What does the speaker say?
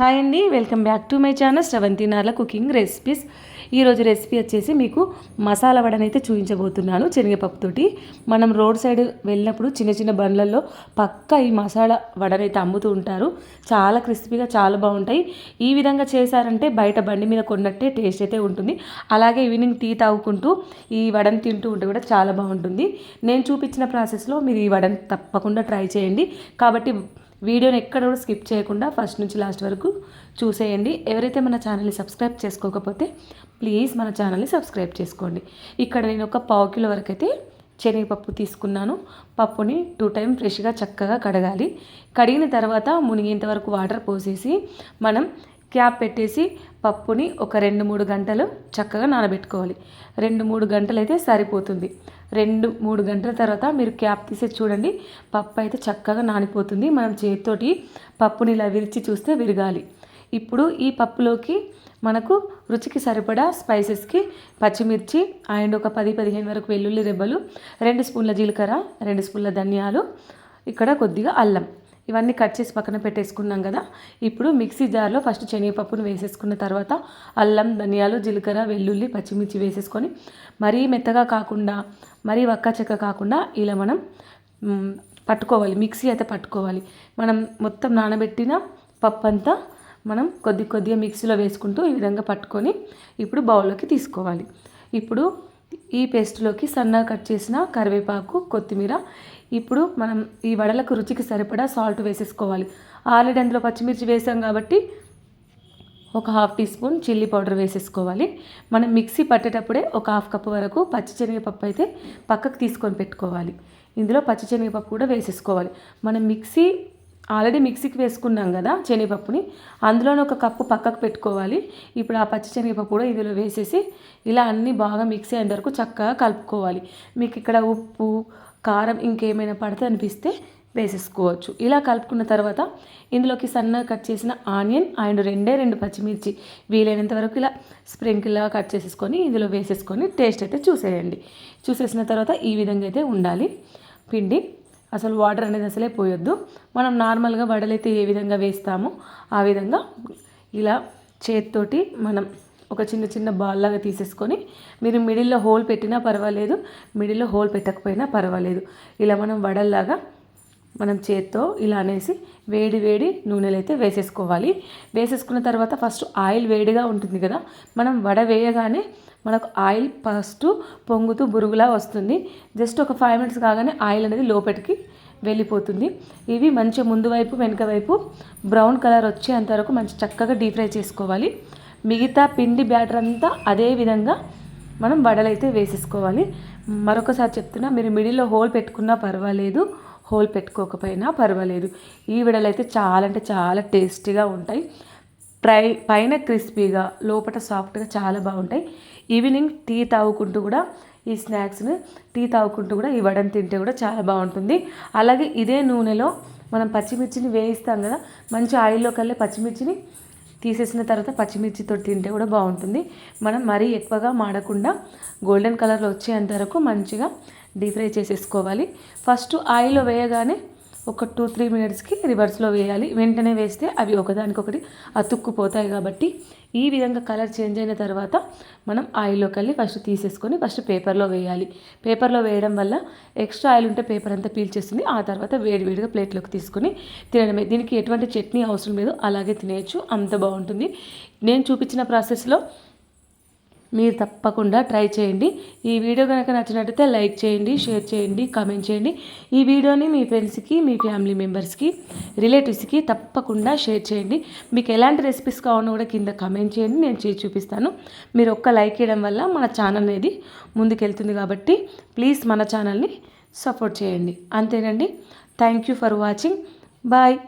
Hi అండి welcome back to my channel Sravanthi Narla cooking recipes. ఈరోజు recipe వచ్చేసి మీకు మసాలా వడనైతే చూపించబోతున్నాను శనగపప్పుతోటి. మనం రోడ్ సైడ్ వెళ్ళినప్పుడు చిన్న చిన్న బండ్లలో పక్క ఈ మసాలా వడనైతే అమ్ముతూ ఉంటారు. చాలా క్రిస్పీగా చాలా బాగుంటాయి. ఈ విధంగా చేశారంటే బయట బండి మీద కొన్నట్టే టేస్ట్ అయితే ఉంటుంది. అలాగే ఈవినింగ్ టీ తాగుకుంటూ ఈ వడని తింటూ ఉంటే కూడా చాలా బాగుంటుంది. నేను చూపించిన ప్రాసెస్లో మీరు ఈ వడని తప్పకుండా ట్రై చేయండి. కాబట్టి వీడియోని ఎక్కడ కూడా స్కిప్ చేయకుండా ఫస్ట్ నుంచి లాస్ట్ వరకు చూసేయండి. ఎవరైతే మన ఛానల్ని సబ్స్క్రైబ్ చేసుకోకపోతే ప్లీజ్ మన ఛానల్ని సబ్స్క్రైబ్ చేసుకోండి. ఇక్కడ నేను ఒక పావు కిలో వరకు అయితే శనగపప్పు తీసుకున్నాను. పప్పుని టూ టైం ఫ్రెష్గా చక్కగా కడగాలి. కడిగిన తర్వాత మునిగేంత వరకు వాటర్ పోసేసి మనం క్యాప్ పెట్టేసి పప్పుని ఒక రెండు మూడు గంటలు చక్కగా నానబెట్టుకోవాలి. రెండు మూడు గంటలు అయితే సరిపోతుంది. రెండు మూడు గంటల తర్వాత మీరు క్యాప్ తీసి చూడండి. పప్పు అయితే చక్కగా నానిపోతుంది. మనం చేతితోటి పప్పుని ఇలా విరిచి చూస్తే విరగాలి. ఇప్పుడు ఈ పప్పులోకి మనకు రుచికి సరిపడా స్పైసెస్కి పచ్చిమిర్చి అండ్ ఒక పది పదిహేను వరకు వెల్లుల్లి రెబ్బలు రెండు స్పూన్ల జీలకర్ర రెండు స్పూన్ల ధనియాలు ఇక్కడ కొద్దిగా అల్లం. ఇవన్నీ కట్ చేసి పక్కన పెట్టేసుకున్నాం కదా. ఇప్పుడు మిక్సీ జార్లో ఫస్ట్ శనగపప్పును వేసేసుకున్న తర్వాత అల్లం ధనియాలు జీలకర్ర వెల్లుల్లి పచ్చిమిర్చి వేసేసుకొని మరీ మెత్తగా కాకుండా మరీ వక్క చెక్క కాకుండా ఇలా మనం పట్టుకోవాలి. మిక్సీ అయితే పట్టుకోవాలి. మనం మొత్తం నానబెట్టిన పప్పు అంతా మనం కొద్ది కొద్దిగా మిక్సీలో వేసుకుంటూ ఈ విధంగా పట్టుకొని ఇప్పుడు బౌల్లోకి తీసుకోవాలి. ఇప్పుడు ఈ పేస్ట్లోకి సన్నగా కట్ చేసిన కరివేపాకు కొత్తిమీర. ఇప్పుడు మనం ఈ వడలకు రుచికి సరిపడా సాల్ట్ వేసేసుకోవాలి. ఆల్రెడీ అందులో పచ్చిమిర్చి వేసాం కాబట్టి ఒక half teaspoon chilli powder వేసేసుకోవాలి. మనం మిక్సీ పట్టేటప్పుడే ఒక హాఫ్ కప్ వరకు పచ్చిశనగపప్పు అయితే పక్కకు తీసుకొని పెట్టుకోవాలి. ఇందులో పచ్చిశనగపప్పు కూడా వేసేసుకోవాలి. మనం మిక్సీ ఆల్రెడీ మిక్సీకి వేసుకున్నాం కదా శనగపప్పుని. అందులోనే ఒక కప్పు పక్కకు పెట్టుకోవాలి. ఇప్పుడు ఆ పచ్చి శనగపప్పు కూడా ఇందులో వేసేసి ఇలా అన్నీ బాగా మిక్సీ అయిన వరకు చక్కగా కలుపుకోవాలి. మీకు ఇక్కడ ఉప్పు కారం ఇంకేమైనా పడితే అనిపిస్తే వేసేసుకోవచ్చు. ఇలా కలుపుకున్న తర్వాత ఇందులోకి సన్నగా కట్ చేసిన ఆనియన్ అండ్ రెండే రెండు పచ్చిమిర్చి వీలైనంత వరకు ఇలా స్ప్రింకిల్లా కట్ చేసేసుకొని ఇందులో వేసేసుకొని టేస్ట్ అయితే చూసేయండి. చూసేసిన తర్వాత ఈ విధంగా అయితే ఉండాలి. పిండి అసలు వాటర్ అనేది అసలే పోయొద్దు. మనం నార్మల్గా వడలైతే ఏ విధంగా వేస్తామో ఆ విధంగా ఇలా చేతితోటి మనం ఒక చిన్న చిన్న బాల్ లాగా తీసేసుకొని మీరు మిడిల్లో హోల్ పెట్టినా పర్వాలేదు మిడిల్లో హోల్ పెట్టకపోయినా పర్వాలేదు. ఇలా మనం వడల్లాగా మనం చేత్తో ఇలా అనేసి వేడి వేడి నూనెలు అయితే వేసేసుకోవాలి. వేసేసుకున్న తర్వాత ఫస్ట్ ఆయిల్ వేడిగా ఉంటుంది కదా మనం వడ వేయగానే మనకు ఆయిల్ ఫస్ట్ పొంగుతూ బురుగులా వస్తుంది. జస్ట్ ఒక ఫైవ్ మినిట్స్ కాగానే ఆయిల్ అనేది లోపలికి వెళ్ళిపోతుంది. ఇవి మంచి ముందు వైపు వెనుక వైపు బ్రౌన్ కలర్ వచ్చేంత వరకు మంచి చక్కగా డీప్ ఫ్రై చేసుకోవాలి. మిగతా పిండి బ్యాటర్ అంతా అదే విధంగా మనం వడలైతే వేసేసుకోవాలి. మరొకసారి చెప్తున్నా మీరు మిడిల్లో హోల్ పెట్టుకున్నా పర్వాలేదు. హోల్ పెట్టుకోకపోయినా పర్వాలేదు. ఈ విడలైతే చాలా అంటే చాలా టేస్టీగా ఉంటాయి. ఫ్రై పైన క్రిస్పీగా లోపల సాఫ్ట్గా చాలా బాగుంటాయి. ఈవినింగ్ టీ తాగుకుంటూ కూడా ఈ స్నాక్స్ని టీ తాగుకుంటూ కూడా ఈ వడని తింటే కూడా చాలా బాగుంటుంది. అలాగే ఇదే నూనెలో మనం పచ్చిమిర్చిని వేయిస్తాం కదా మంచి ఆయిల్లో కల్లే పచ్చిమిర్చిని తీసేసిన తర్వాత పచ్చిమిర్చితో తింటే కూడా బాగుంటుంది. మనం మరీ ఎక్కువగా మాడకుండా గోల్డెన్ కలర్లో వచ్చేంత వరకు మంచిగా డీప్ ఫ్రై చేసేసుకోవాలి. ఫస్ట్ ఆయిల్లో వేయగానే ఒక టూ త్రీ మినిట్స్కి రివర్స్లో వేయాలి. వెంటనే వేస్తే అవి ఒకదానికొకటి అతుక్కుపోతాయి కాబట్టి ఈ విధంగా కలర్ చేంజ్ అయిన తర్వాత మనం ఆయిల్లో వెళ్ళి ఫస్ట్ తీసేసుకొని ఫస్ట్ పేపర్లో వేయాలి. పేపర్లో వేయడం వల్ల ఎక్స్ట్రా ఆయిల్ ఉంటే పేపర్ అంతా పీల్చేస్తుంది ఆ తర్వాత వేడివేడిగా ప్లేట్లోకి తీసుకొని తినడమే. దీనికి ఎటువంటి చట్నీ అవసరం లేదు. అలాగే తినేయచ్చు. అంత బాగుంటుంది. నేను చూపించిన ప్రాసెస్లో మీరు తప్పకుండా ట్రై చేయండి. ఈ వీడియో కనుక నచ్చినట్టయితే లైక్ చేయండి షేర్ చేయండి కామెంట్ చేయండి. ఈ వీడియోని మీ ఫ్రెండ్స్కి మీ ఫ్యామిలీ మెంబర్స్కి రిలేటివ్స్కి తప్పకుండా షేర్ చేయండి. మీకు ఎలాంటి రెసిపీస్ కావాలో కూడా కింద కామెంట్ చేయండి. నేను చేసి చూపిస్తాను. మీరు ఒక్క లైక్ చేయడం వల్ల మన ఛానల్ అనేది ముందుకెళ్తుంది కాబట్టి ప్లీజ్ మన ఛానల్ని సపోర్ట్ చేయండి. అంతేనండి. Thank you for watching. Bye.